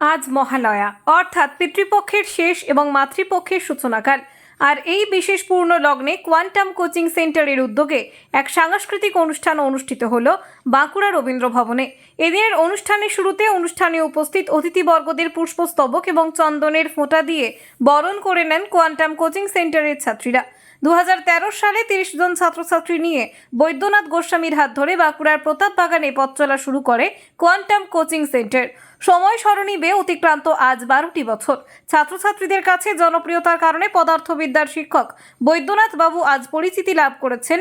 আজ মহালয়া অর্থাৎ পিতৃপক্ষের শেষ এবং মাতৃপক্ষের সূচনাকাল। আর এই বিশেষ পূর্ণ লগ্নে কোয়ান্টাম কোচিং সেন্টারের উদ্যোগে এক সাংস্কৃতিক অনুষ্ঠান অনুষ্ঠিত হল বাঁকুড়া রবীন্দ্র ভবনে এদিনের অনুষ্ঠানের শুরুতে অনুষ্ঠানে উপস্থিত অতিথিবর্গদের পুষ্পস্তবক এবং চন্দনের ফোঁটা দিয়ে বরণ করে নেন কোয়ান্টাম কোচিং সেন্টারের ছাত্রীরা। দু হাজার তেরো সালে তিরিশ জন ছাত্রছাত্রী নিয়ে বৈদ্যনাথ গোস্বামীর হাত ধরে বাঁকুড়ার প্রতাপ বাগানে পথ চলা শুরু করে কোয়ান্টাম কোচিং সেন্টার। সময় সরণি বেয়ে অতিক্রান্ত আজ বারোটি বছর। ছাত্রছাত্রীদের কাছে জনপ্রিয়তার কারণে পদার্থবিদ্যার শিক্ষক বৈদ্যনাথ বাবু আজ পরিচিতি লাভ করেছেন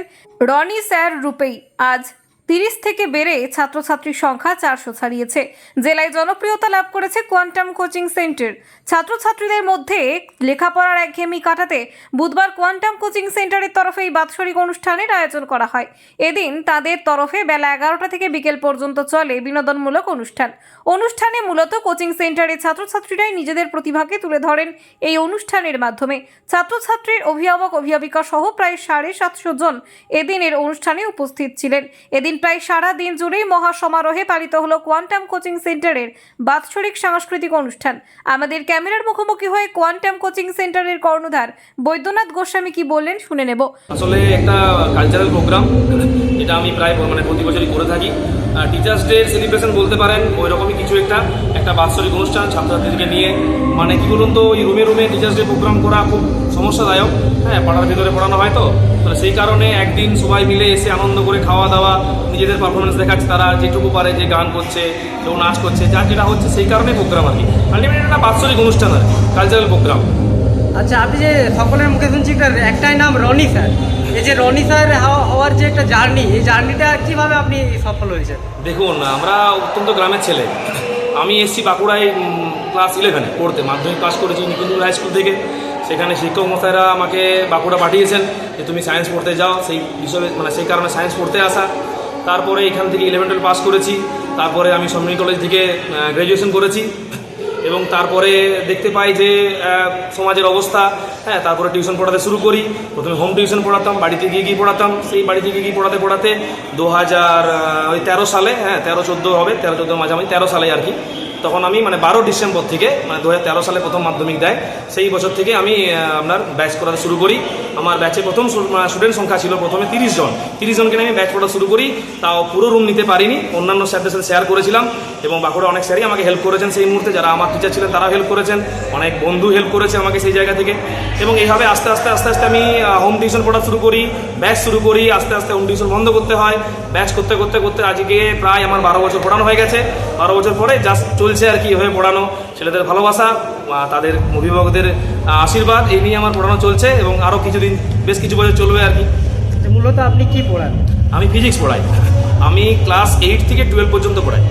রনি স্যার রূপেই। আজ তিরিশ থেকে বেড়ে ছাত্রছাত্রীর সংখ্যা চারশো ছাড়িয়েছে। জেলায় জনপ্রিয়তা লাভ করেছে কোয়ান্টাম কোচিং সেন্টার। ছাত্রছাত্রীদের মধ্যে লেখাপড়ার একঘেয়েমি কাটাতে বুধবার কোয়ান্টাম কোচিং সেন্টারের তরফে এই বাৎসরিক অনুষ্ঠানের আয়োজন করা হয়। এদিন তাদের তরফে বেলা এগারোটা থেকে বিকেল পর্যন্ত চলে বিনোদনমূলক অনুষ্ঠান। অনুষ্ঠানে মূলত কোচিং সেন্টারের ছাত্রছাত্রীরাই নিজেদের প্রতিভাকে তুলে ধরেন এই অনুষ্ঠানের মাধ্যমে। ছাত্রছাত্রীর অভিভাবক অভিভাবিকা সহ প্রায় সাড়ে সাতশো জন এদিনের অনুষ্ঠানে উপস্থিত ছিলেন। এদিন প্রায় সারা দিন জুড়েই মহা সমারোহে পালিত হলো কোয়ান্টাম কোচিং সেন্টারের বাৎসরিক সাংস্কৃতিক অনুষ্ঠান। আমাদের ক্যামেরার মুখোমুখি হয়ে কোয়ান্টাম কোচিং সেন্টারের কর্ণধার বৈদ্যনাথ গোস্বামী কি বললেন শুনে নেব। আসলে একটা কালচারাল প্রোগ্রাম যেটা আমি প্রায় মানে প্রতি বছরই করে থাকি। টিচার্স ডে সেলিব্রেশন বলতে পারেন ওই রকমই কিছু একটা একটা বাৎসরিক অনুষ্ঠান ছাত্রছাত্রীদেরকে নিয়ে। মানে কি বলুন তো ওই রুমে রুমে টিচার্স ডে প্রোগ্রাম করা খুব সমস্যাদায়ক। হ্যাঁ পাড়ার ভিতরে পড়ানো হয় তো। তাহলে সেই কারণে একদিন সবাই মিলে এসে আনন্দ করে খাওয়া দাওয়া নিজেদের পারফরমেন্স দেখাচ্ছে তারা যেটুকু পারে যে গান করছে কেউ নাচ করছে যার যেটা হচ্ছে সেই কারণে প্রোগ্রাম আর কি। আলটিমেট একটা বাৎসরিক অনুষ্ঠান আর কালচারাল প্রোগ্রাম আচ্ছা আপনি যে সকলের মুখে শুনছি একটা একটাই নাম রনি স্যার। এই যে রনি স্যার হওয়া- হওয়ার যে একটা জার্নি এই জার্নিটা কীভাবে আপনি সফল হয়েছেন? দেখুন আমরা অত্যন্ত গ্রামের ছেলে। আমি এসছি বাঁকুড়ায় ক্লাস ইলেভেনে পড়তে। মাধ্যমিক পাস করেছি নিকুঞ্জপুর হাই স্কুল থেকে। সেখানে শিক্ষক মশাইরা আমাকে বাঁকুড়া পাঠিয়েছেন যে তুমি সায়েন্স পড়তে যাও, সেই বিষয়ে মানে সেই কারণে সায়েন্স পড়তে আসা। তারপরে এখান থেকে ইলেভেন টুয়েলভ পাস করেছি। তারপরে আমি সমী কলেজ থেকে গ্র্যাজুয়েশন করেছি। এবং তারপরে দেখতে পাই যে সমাজের অবস্থা হ্যাঁ তারপরে টিউশন পড়াতে শুরু করি। প্রথমে হোম টিউশন পড়াতাম, বাড়িতে গিয়ে গিয়ে পড়াতাম। সেই বাড়িতে গিয়ে গিয়ে পড়াতে পড়াতে দু হাজার ওই তেরো সালে হ্যাঁ তেরো চোদ্দ হবে, তেরো চোদ্দ মাঝামাঝি, তেরো সালে আর কি তখন আমি মানে বারো ডিসেম্বর থেকে মানে দু হাজার তেরো সালে প্রথম মাধ্যমিক দেয়, সেই বছর থেকে আমি আপনার ব্যাচ করাতে শুরু করি। আমার ব্যাচে প্রথম স্টুডেন্ট সংখ্যা ছিল প্রথমে তিরিশ জন। তিরিশ জনকে আমি ব্যাচ পড়া শুরু করি, তাও পুরো রুম নিতে পারিনি। অন্যান্য স্যারদের সাথে শেয়ার করেছিলাম এবং বাঁকুড়া অনেক স্যারই আমাকে হেল্প করেছেন সেই মুহূর্তে। যারা আমার টিচার ছিলেন, তারাও হেল্প করেছেন। অনেক বন্ধু হেল্প করেছে আমাকে সেই জায়গা থেকে। এবং এইভাবে আস্তে আস্তে আস্তে আস্তে আমি হোম টিউশন পড়া শুরু করি, ব্যাচ শুরু করি, আস্তে আস্তে হোম টিউশন বন্ধ করতে হয়। ব্যাচ করতে করতে করতে আজকে প্রায় আমার বারো বছর পড়ানো হয়ে গেছে। বারো বছর পরে জাস্ট চলছে আর কি এভাবে পড়ানো। ছেলেদের ভালোবাসা তাদের অভিভাবকদের আশীর্বাদ এই নিয়ে আমার পড়ানো চলছে এবং আরও কিছুদিন বেশ কিছু বছর চলবে আর কি। মূলত আপনি কি পড়ান? আমি ফিজিক্স পড়াই। আমি ক্লাস এইট থেকে টুয়েলভ পর্যন্ত পড়াই।